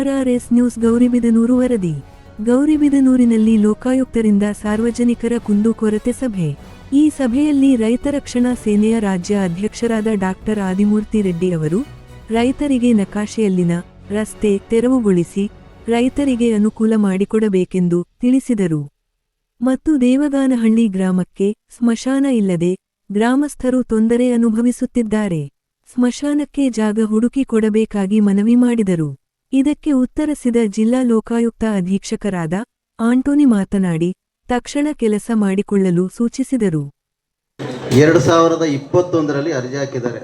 ಆರ್ಆರ್ಎಸ್ news Gauribidanur ವರದಿ. ಗೌರಿಬಿದನೂರಿನಲ್ಲಿ ಲೋಕಾಯುಕ್ತರಿಂದ ಸಾರ್ವಜನಿಕರ ಕುಂದುಕೊರತೆ ಸಭೆ. ಈ ಸಭೆಯಲ್ಲಿ ರೈತ ರಕ್ಷಣಾ ಸೇನೆಯ ರಾಜ್ಯ ಅಧ್ಯಕ್ಷರಾದ ಡಾಕ್ಟರ್ ಆದಿಮೂರ್ತಿ ರೆಡ್ಡಿ ಅವರು, ರೈತರಿಗೆ ನಕಾಶೆಯಲ್ಲಿನ ರಸ್ತೆ ತೆರವುಗೊಳಿಸಿ ರೈತರಿಗೆ ಅನುಕೂಲ ಮಾಡಿಕೊಡಬೇಕೆಂದು ತಿಳಿಸಿದರು. ಮತ್ತು ದೇವಗಾನಹಳ್ಳಿ ಗ್ರಾಮಕ್ಕೆ ಸ್ಮಶಾನ ಇಲ್ಲದೆ ಗ್ರಾಮಸ್ಥರು ತೊಂದರೆ ಅನುಭವಿಸುತ್ತಿದ್ದಾರೆ. ಸ್ಮಶಾನಕ್ಕೆ ಜಾಗ ಹುಡುಕಿ ಕೊಡಬೇಕಾಗಿ ಮನವಿ ಮಾಡಿದರು. ಇದಕ್ಕೆ ಉತ್ತರಿಸಿದ ಜಿಲ್ಲಾ ಲೋಕಾಯುಕ್ತ ಅಧೀಕ್ಷಕರಾದ ಆಂಟೋನಿ ಮಾತನಾಡಿ, ತಕ್ಷಣ ಕೆಲಸ ಮಾಡಿಕೊಳ್ಳಲು ಸೂಚಿಸಿದರು. ಎರಡು ಸಾವಿರದ ಇಪ್ಪತ್ತೊಂದರಲ್ಲಿ ಅರ್ಜಿ ಹಾಕಿದ್ದಾರೆ.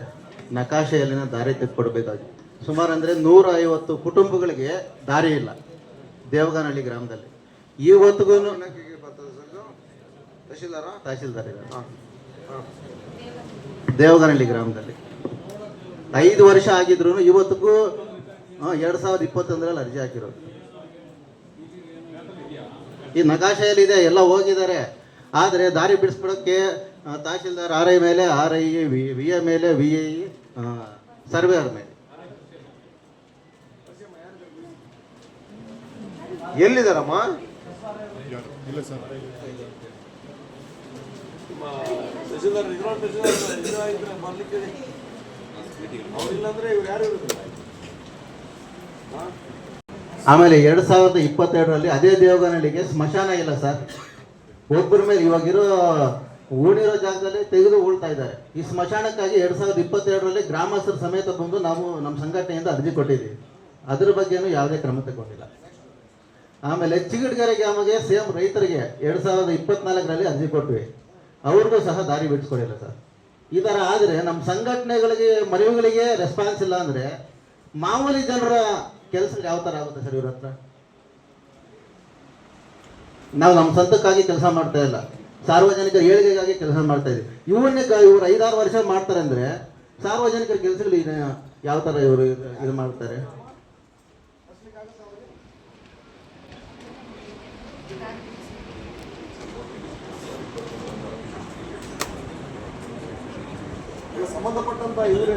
ನಕಾಶೆಯಲ್ಲಿನ ದಾರಿ ತೆಗೆದುಕೊಡ್ಬೇಕಾಗಿ ಸುಮಾರು ಅಂದರೆ ನೂರ ಐವತ್ತು ಕುಟುಂಬಗಳಿಗೆ ದಾರಿ ಇಲ್ಲ. ದೇವಗಾನಹಳ್ಳಿ ಗ್ರಾಮದಲ್ಲಿ. ಇವತ್ತಿಗೂ ತಹಶೀಲ್ದಾರ್. ದೇವಗಾನಹಳ್ಳಿ ಗ್ರಾಮದಲ್ಲಿ. ಐದು ವರ್ಷ ಆಗಿದ್ರು ಇವತ್ತಿಗೂ ಎರಡು ಸಾವಿರದ ಇಪ್ಪತ್ತೊಂದರಲ್ಲಿ ಅರ್ಜಿ ಹಾಕಿರೋದು. ಈ ನಕಾಶೆಯಲ್ಲಿದೆ ಎಲ್ಲ ಹೋಗಿದ್ದಾರೆ. ಆದರೆ ದಾರಿ ಬಿಡಿಸ್ಬಿಡೋಕ್ಕೆ ತಹಶೀಲ್ದಾರ್ ಆರ್ ಐ ಮೇಲೆ R I V V A ಮೇಲೆ ವಿ ಐ ಸರ್ವೇಯರ್ ಮೇಲೆ. ಎಲ್ಲಿದಾರಮ್ಮ ಅವ್ರಿಲ್ಲಾಂದ್ರೆ ಇವ್ರು ಯಾರು ಇರುದಿಲ್ಲ? ಆಮೇಲೆ ಎರಡು ಸಾವಿರದ ಇಪ್ಪತ್ತೆರಡರಲ್ಲಿ ಅದೇ ದೇವಗನಹಳ್ಳಿಗೆ ಸ್ಮಶಾನ ಇಲ್ಲ ಸರ್. ಒಬ್ಬರ ಮೇಲೆ ಇವಾಗಿರೋ ಊಣಿರೋ ಜಾಗದಲ್ಲಿ ತೆಗೆದು ಉಳ್ತಾ ಇದ್ದಾರೆ. ಈ ಸ್ಮಶಾನಕ್ಕಾಗಿ ಎರಡು ಸಾವಿರದ ಇಪ್ಪತ್ತೆರಡರಲ್ಲಿ ಗ್ರಾಮಸ್ಥರ ಸಮೇತ ಬಂದು ನಾವು ನಮ್ಮ ಸಂಘಟನೆಯಿಂದ ಅರ್ಜಿ ಕೊಟ್ಟಿದ್ದೀವಿ. ಅದ್ರ ಬಗ್ಗೆನೂ ಯಾವುದೇ ಕ್ರಮ ತಗೊಂಡಿಲ್ಲ. ಆಮೇಲೆ ಚಿಗಡ್ಗೆರೆ ಗ್ರಾಮಗೆ ಸೇಮ್ ರೈತರಿಗೆ ಎರಡು ಸಾವಿರದ ಇಪ್ಪತ್ನಾಲ್ಕರಲ್ಲಿ ಅರ್ಜಿ ಕೊಟ್ವಿ. ಅವ್ರಿಗೂ ಸಹ ದಾರಿ ಬಿಡಿಸ್ಕೊಡಿಲ್ಲ ಸರ್. ಈ ಥರ ಆದರೆ ನಮ್ಮ ಸಂಘಟನೆಗಳಿಗೆ ಮನವಿಗಳಿಗೆ ರೆಸ್ಪಾನ್ಸ್ ಇಲ್ಲ ಅಂದರೆ ಮಾಮೂಲಿ ಜನರ ಕೆಲಸ ಯಾವ ಥರ ಆಗುತ್ತೆ ಸರ್ ಇವ್ರ ಹತ್ರ? ನಾವು ನಮ್ಮ ಸ್ವಂತಕ್ಕಾಗಿ ಕೆಲಸ ಮಾಡ್ತಾ ಇಲ್ಲ. ಸಾರ್ವಜನಿಕರ ಏಳಿಗೆಗಾಗಿ ಕೆಲಸ ಮಾಡ್ತಾ ಇದ್ದೀವಿ. ಇವನ್ನೇ ಇವರು ಐದಾರು ವರ್ಷ ಮಾಡ್ತಾರೆ ಅಂದರೆ ಸಾರ್ವಜನಿಕರ ಕೆಲಸಗಳು ಯಾವ ಥರ ಇವರು ಇದು ಮಾಡ್ತಾರೆ? ಸಂಬಂಧಪಟ್ಟಂತ ಇವರೇ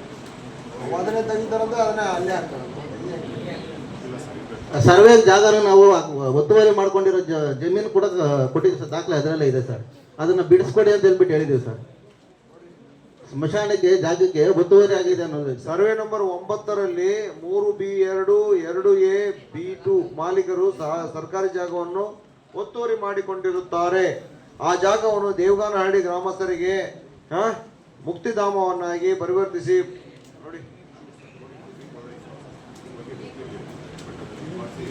ಅದನ್ನೇ ತೆಗಿತಾರಂದ್ರೆ ಅದನ್ನೇ ಅಲ್ಲೇ ಹಾಕ್ತಾರೆ ಸರ್ವೇ ಜಾಗನ ನಾವು ಒತ್ತುವರಿ ಮಾಡ್ಕೊಂಡಿರೋ ಜ- ಜಮೀನು ಕೂಡ ಕೊಟ್ಟಿದ್ದೀವಿ ಸರ್ ದಾಖಲೆ ಅದರಲ್ಲೇ ಇದೆ ಸರ್. ಅದನ್ನ ಬಿಡಿಸ್ಕೊಡಿ ಅಂತ ಹೇಳ್ಬಿಟ್ಟು ಹೇಳಿದ್ದೀವಿ ಸರ್. ಸ್ಮಶಾನಕ್ಕೆ ಜಾಗಕ್ಕೆ ಒತ್ತುವರಿ ಆಗಿದೆ ಅನ್ನೋದು. ಸರ್ವೆ ನಂಬರ್ ಒಂಬತ್ತರಲ್ಲಿ ಮೂರು ಬಿ ಎರಡು ಎರಡು ಎ ಬಿ ಟು ಮಾಲೀಕರು ಸಹ ಸರ್ಕಾರಿ ಜಾಗವನ್ನು ಒತ್ತುವರಿ ಮಾಡಿಕೊಂಡಿರುತ್ತಾರೆ. ಆ ಜಾಗವನ್ನು ದೇವಗಾನಹಳ್ಳಿ ಗ್ರಾಮಸ್ಥರಿಗೆ ಮುಕ್ತಿಧಾಮವನ್ನಾಗಿ ಪರಿವರ್ತಿಸಿ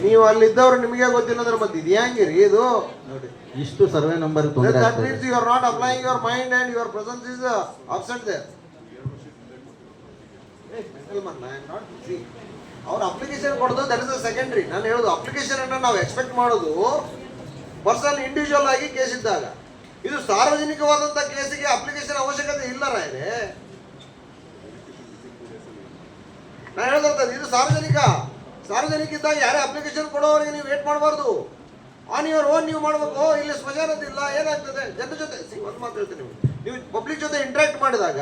ನೀವು ಅಲ್ಲಿದ್ದವ್ರು ನಿಮಗೆ ಗೊತ್ತಿಲ್ಲದ್ರ ಮತ್ತೆ ಇದು ಹೆಂಗಿರಿ ಇದು? ನೋಡಿ ಇಷ್ಟು ಸರ್ವೆ ನಂಬರ್ ತೊಂದರೆ that means you are not applying your mind and your presence is absent there ಅವ್ರ ಅಪ್ಲಿಕೇಶನ್ ಕೊಡೋದು ದಟ್ ಇಸ್ ಸೆಕೆಂಡ್ರಿ ನಾನು ಹೇಳೋದು ಅಪ್ಲಿಕೇಶನ್ ಅನ್ನ ನಾವು ಎಕ್ಸ್ಪೆಕ್ಟ್ ಮಾಡೋದು ಪರ್ಸನ್ ಇಂಡಿವಿಜುವಲ್ ಆಗಿ ಕೇಸ್ ಇದ್ದಾಗ. ಇದು ಸಾರ್ವಜನಿಕವಾದಂತ ಕೇಸಿಗೆ ಅಪ್ಲಿಕೇಶನ್ ಅವಶ್ಯಕತೆ ಇಲ್ಲ ರಾಯರೇ. ನಾನು ಹೇಳೋದಂತದ್ದು ಇದು ಸಾರ್ವಜನಿಕ. ಸಾರ್ವಜನಿಕ ಇದ್ದಾಗ ಯಾರೇ ಅಪ್ಲಿಕೇಶನ್ ಕೊಡೋವರೆಗೆ ನೀವು ವೇಟ್ ಮಾಡಬಾರ್ದು. ಆನ್ ಯುವರ್ ಓನ್ ನೀವು ಮಾಡಬೇಕು. ಇಲ್ಲಿ ಸ್ವಜಾನದಿಲ್ಲ ಏನಾಗ್ತದೆ? ಜನರ ಜೊತೆ ಒಂದು ಮಾತು ಹೇಳ್ತೀನಿ ನೀವು ನೀವು ಪಬ್ಲಿಕ್ ಜೊತೆ ಇಂಟ್ರಾಕ್ಟ್ ಮಾಡಿದಾಗ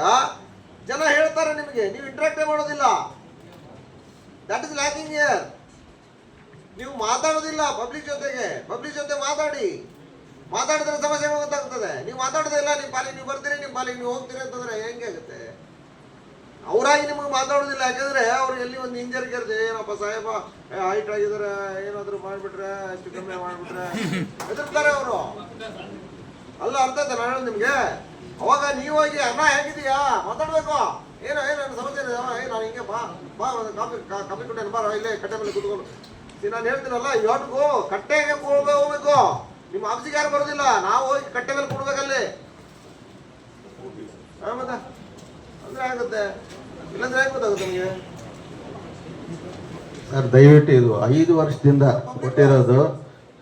ಜನ ಹೇಳ್ತಾರೆ ನಿಮಗೆ, ನೀವು ಇಂಟ್ರಾಕ್ಟೇ ಮಾಡೋದಿಲ್ಲ. ದಟ್ ಇಸ್ ಲ್ಯಾಕಿಂಗ್ ಇಯರ್ ನೀವು ಮಾತಾಡೋದಿಲ್ಲ ಪಬ್ಲಿಕ್ ಜೊತೆಗೆ. ಪಬ್ಲಿಕ್ ಜೊತೆ ಮಾತಾಡಿ. ಮಾತಾಡಿದ್ರೆ ಸಮಸ್ಯೆ ಗೊತ್ತಾಗ್ತದೆ ನೀವು ಮಾತಾಡೋದಿಲ್ಲ ನಿಮ್ಮ ಪಾಲಿಗೆ ನೀವು ಬರ್ತೀರಿ ನಿಮ್ಮ ಪಾಲಿಗೆ ನೀವು ಹೋಗ್ತೀರಿ ಅಂತಂದ್ರೆ ಹೆಂಗೆ ಆಗುತ್ತೆ? ಅವರಾಗಿ ನಿಮಗೆ ಮಾತಾಡೋದಿಲ್ಲ ಯಾಕಂದ್ರೆ ಅವ್ರು ಎಲ್ಲಿ ಒಂದು ಇಂಜರಿ ಕೇಳ್ತೆ ಏನಪ್ಪ ಸಾಹೇಬ ಹೈಟ್ ಆಗಿದ್ರೆ ಏನಾದ್ರು ಮಾಡಿಬಿಟ್ರೆ ಹೆಚ್ಚು ಕಮ್ಮಿ ಮಾಡಿಬಿಟ್ರೆ ಹೆದರ್ತಾರೆ ಅವರು. ಅಲ್ಲ ಅರ್ಥ ಆಯ್ತಾ ನಾನು ನಿಮಗೆ? ಅವಾಗ ನೀವು ಹೋಗಿ ಅಣ್ಣ ಹೇಗಿದೀಯಾ ಮಾತಾಡ್ಬೇಕು. ಏನೋ ಏನು ನನ್ನ ಸಮಸ್ಯೆ ಇದೆ? ಏ ನಾನು ಹಿಂಗೆ ಬಾ ಬಾ ಒಂದು ಕಾಫಿ ಕಾಫಿ ಕೊಟ್ಟೆ ಬಾರ ಇಲ್ಲೇ ಕಟ್ಟೆ ಮೇಲೆ ಕುತ್ಕೊಂಡು. ನಾನು ಹೇಳ್ತೀನಲ್ಲ ಕಟ್ಟೆ ಕಟ್ಟೆಗೆ ಕೂಡ್ಬೇಕು ಹೋಗ್ಬೇಕು? ನಿಮ್ಮ ಆಫೀಸಿಗೆ ಯಾರು ಬರೋದಿಲ್ಲ? ನಾವು ಹೋಗಿ ಕಟ್ಟೆ ಮೇಲೆ ಕೂಡ್ಬೇಕಲ್ಲಿ ಹಾ ಮತ್ತೆ? ಅಂದ್ರೆ ಆಗುತ್ತೆ. ಇಲ್ಲಾಂದ್ರೆ ಹೆಂಗ್ ಗೊತ್ತಾಗುತ್ತೆ ನಿಮಗೆ. ಸರ್ ದಯವಿಟ್ಟು ಇದು ಐದು ವರ್ಷದಿಂದ ಕೊಟ್ಟಿರೋದು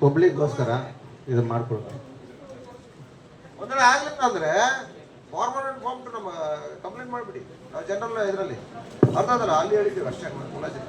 ಪಬ್ಲಿಕ್ಗೋಸ್ಕರ ಇದು ಮಾಡ್ಕೊಡ್ತೀನಿ ಒಂದ್ ವೇಳೆ ಆಗ್ಲಿಲ್ಲ ಅಂದ್ರೆ ಫಾರ್ಮಲ್ ಫಾರ್ಮ್ ನಮ್ಮ ಕಂಪ್ಲೇಂಟ್ ಮಾಡಿಬಿಡಿ. ನಾವು ಜನರಲ್ ಇದರಲ್ಲಿ. ಅರ್ಥ ಅದಲ್ಲ ಅಲ್ಲಿ ಹೇಳಿದ್ದೀವಿ ಅಷ್ಟೇ ಮುಲಾಜಿಲ್ಲ